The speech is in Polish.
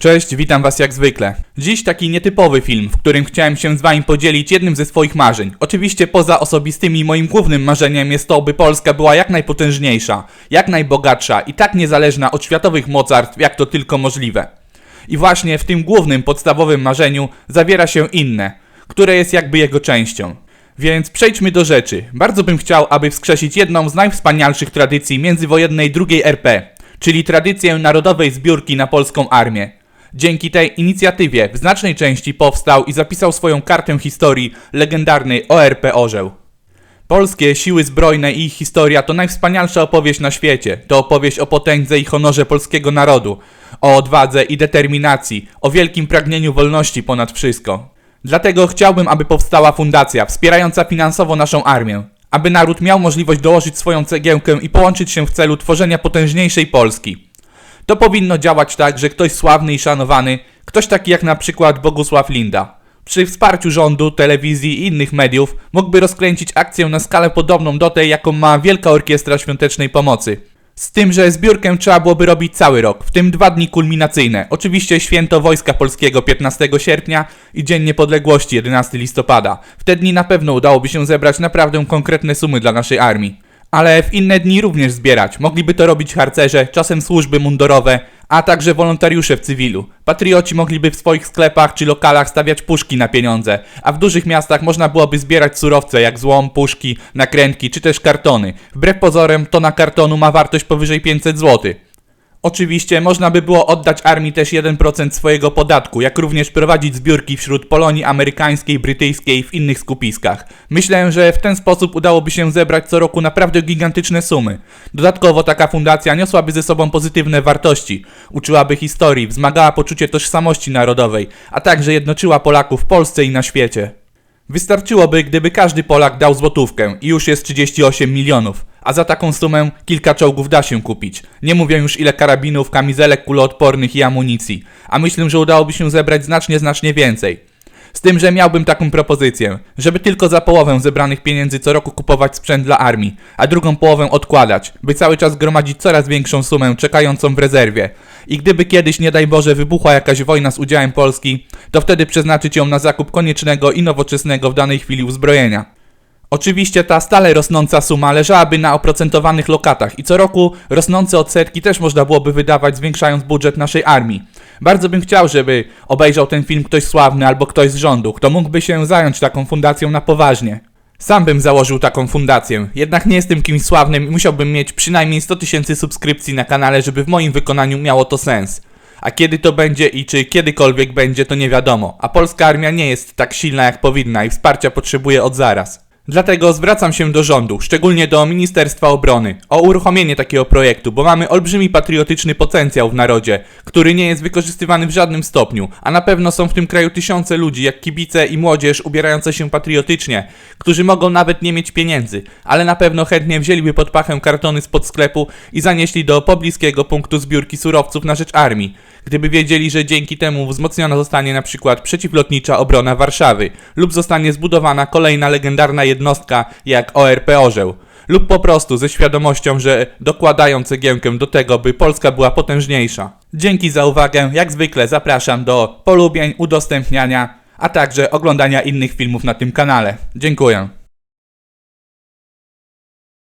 Cześć, witam was jak zwykle. Dziś taki nietypowy film, w którym chciałem się z wami podzielić jednym ze swoich marzeń. Oczywiście poza osobistymi moim głównym marzeniem jest to, by Polska była jak najpotężniejsza, jak najbogatsza i tak niezależna od światowych mocarstw, jak to tylko możliwe. I właśnie w tym głównym, podstawowym marzeniu zawiera się inne, które jest jakby jego częścią. Więc przejdźmy do rzeczy. Bardzo bym chciał, aby wskrzesić jedną z najwspanialszych tradycji międzywojennej II RP, czyli tradycję narodowej zbiórki na polską armię. Dzięki tej inicjatywie w znacznej części powstał i zapisał swoją kartę historii legendarny ORP Orzeł. Polskie siły zbrojne i ich historia to najwspanialsza opowieść na świecie. To opowieść o potędze i honorze polskiego narodu, o odwadze i determinacji, o wielkim pragnieniu wolności ponad wszystko. Dlatego chciałbym, aby powstała fundacja wspierająca finansowo naszą armię, aby naród miał możliwość dołożyć swoją cegiełkę i połączyć się w celu tworzenia potężniejszej Polski. To powinno działać tak, że ktoś sławny i szanowany, ktoś taki jak na przykład Bogusław Linda, przy wsparciu rządu, telewizji i innych mediów mógłby rozkręcić akcję na skalę podobną do tej, jaką ma Wielka Orkiestra Świątecznej Pomocy. Z tym, że zbiórkę trzeba byłoby robić cały rok, w tym dwa dni kulminacyjne. Oczywiście święto Wojska Polskiego 15 sierpnia i Dzień Niepodległości 11 listopada. W te dni na pewno udałoby się zebrać naprawdę konkretne sumy dla naszej armii. Ale w inne dni również zbierać. Mogliby to robić harcerze, czasem służby mundurowe, a także wolontariusze w cywilu. Patrioci mogliby w swoich sklepach czy lokalach stawiać puszki na pieniądze, a w dużych miastach można byłoby zbierać surowce jak złom, puszki, nakrętki czy też kartony. Wbrew pozorem tona kartonu ma wartość powyżej 500 zł. Oczywiście można by było oddać armii też 1% swojego podatku, jak również prowadzić zbiórki wśród Polonii amerykańskiej, brytyjskiej w innych skupiskach. Myślę, że w ten sposób udałoby się zebrać co roku naprawdę gigantyczne sumy. Dodatkowo taka fundacja niosłaby ze sobą pozytywne wartości, uczyłaby historii, wzmagała poczucie tożsamości narodowej, a także jednoczyła Polaków w Polsce i na świecie. Wystarczyłoby, gdyby każdy Polak dał złotówkę i już jest 38 milionów, a za taką sumę kilka czołgów da się kupić. Nie mówię już ile karabinów, kamizelek kuloodpornych i amunicji, a myślę, że udałoby się zebrać znacznie, znacznie więcej. Z tym, że miałbym taką propozycję, żeby tylko za połowę zebranych pieniędzy co roku kupować sprzęt dla armii, a drugą połowę odkładać, by cały czas gromadzić coraz większą sumę czekającą w rezerwie. I gdyby kiedyś, nie daj Boże, wybuchła jakaś wojna z udziałem Polski, to wtedy przeznaczyć ją na zakup koniecznego i nowoczesnego w danej chwili uzbrojenia. Oczywiście ta stale rosnąca suma leżałaby na oprocentowanych lokatach i co roku rosnące odsetki też można byłoby wydawać zwiększając budżet naszej armii. Bardzo bym chciał, żeby obejrzał ten film ktoś sławny albo ktoś z rządu, kto mógłby się zająć taką fundacją na poważnie. Sam bym założył taką fundację, jednak nie jestem kimś sławnym i musiałbym mieć przynajmniej 100 tysięcy subskrypcji na kanale, żeby w moim wykonaniu miało to sens. A kiedy to będzie i czy kiedykolwiek będzie, to nie wiadomo. A polska armia nie jest tak silna jak powinna i wsparcia potrzebuje od zaraz. Dlatego zwracam się do rządu, szczególnie do Ministerstwa Obrony, o uruchomienie takiego projektu, bo mamy olbrzymi patriotyczny potencjał w narodzie, który nie jest wykorzystywany w żadnym stopniu, a na pewno są w tym kraju tysiące ludzi, jak kibice i młodzież ubierające się patriotycznie, którzy mogą nawet nie mieć pieniędzy, ale na pewno chętnie wzięliby pod pachę kartony spod sklepu i zanieśli do pobliskiego punktu zbiórki surowców na rzecz armii, gdyby wiedzieli, że dzięki temu wzmocniona zostanie na przykład przeciwlotnicza obrona Warszawy lub zostanie zbudowana kolejna legendarna jednostka jak ORP Orzeł lub po prostu ze świadomością, że dokładają cegiełkę do tego, by Polska była potężniejsza. Dzięki za uwagę, jak zwykle zapraszam do polubień, udostępniania, a także oglądania innych filmów na tym kanale. Dziękuję.